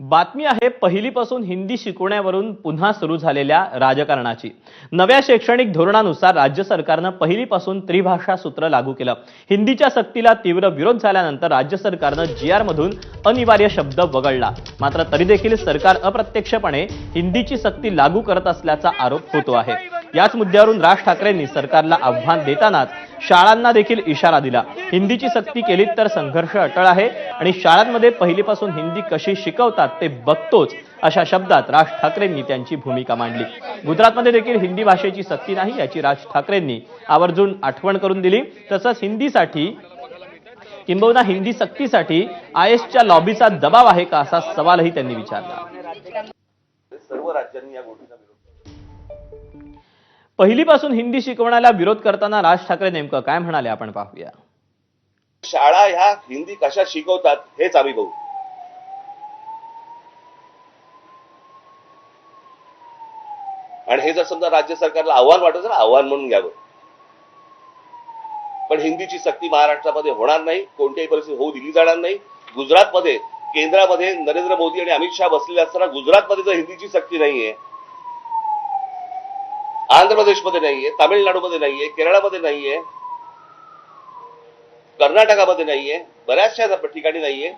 बातमी आहे पहिलीपासून हिंदी शिकवण्यावरून पुन्हा सुरू झालेल्या राजकारणाची. नव्या शैक्षणिक धोरणानुसार राज्य सरकारनं पहिलीपासून त्रिभाषा सूत्र लागू केलं. हिंदीच्या सक्तीला तीव्र विरोध झाल्यानंतर राज्य सरकारनं जी आर मधून अनिवार्य शब्द वगळला. मात्र तरी देखील सरकार अप्रत्यक्षपणे हिंदीची सक्ती लागू करत असल्याचा आरोप होतो आहे. याच मुद्द्यावरून राज ठाकरेंनी सरकारला आव्हान देतानाच शाळांना देखील इशारा दिला. हिंदीची सक्ती केलीत तर संघर्ष अटळ आहे आणि शाळांमध्ये पहिलीपासून हिंदी कशी शिकवतात ते बघतोच अशा शब्दात राज ठाकरेंनी त्यांची भूमिका मांडली. गुजरातमध्ये देखील हिंदी भाषेची सक्ती नाही याची राज ठाकरेंनी आवर्जून आठवण करून दिली. तसंच हिंदीसाठी किंबहुना हिंदी सक्तीसाठी आय एसच्या लॉबीचा दबाव आहे का असा सवालही त्यांनी विचारला. सर्व राज्यांनी या गोष्टीचा विरोध पहिलीपासून हिंदी शिकवण्याला विरोध करताना राज ठाकरे नेमकं काय म्हणाले आपण पाहूया. शाळा ह्या हिंदी कशा शिकवतात हेच आम्ही बघू. आणि हे जर समजा राज्य सरकारला आव्हान वाटत तर आव्हान म्हणून घ्यावं. पण हिंदीची सक्ती महाराष्ट्रामध्ये होणार नाही कोणत्याही परिस्थिती होऊ दिली जाणार नाही. गुजरातमध्ये केंद्रामध्ये नरेंद्र मोदी आणि अमित शहा बसलेले असताना गुजरातमध्ये जर हिंदीची सक्ती नाहीये. आंध्र प्रदेशमध्ये नाहीये तामिळनाडूमध्ये नाहीये केरळामध्ये नाहीये कर्नाटकामध्ये नाहीये बऱ्याचशा ठिकाणी नाहीये.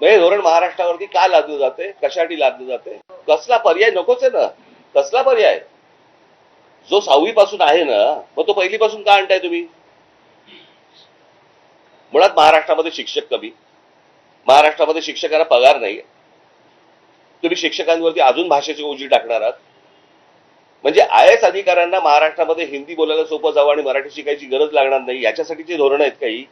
म्हणजे धोरण महाराष्ट्रावरती का लादलं जाते? कशासाठी लादलं जाते? कसला पर्याय? नकोच आहे ना. कसला पर्याय? जो सहावी पासून आहे ना मग तो पहिलीपासून का आणताय तुम्ही? मुळात महाराष्ट्रामध्ये शिक्षक कमी. महाराष्ट्रामध्ये शिक्षकांना पगार नाही तुम्ही शिक्षकांवरती अजून भाषेची ओझी टाकणार आहात. म्हणजे आय एस अधिकाऱ्यांना महाराष्ट्रामध्ये हिंदी बोलायला सोपं जावं आणि मराठी शिकायची गरज लागणार नाही याच्यासाठी जे धोरणं आहेत काही.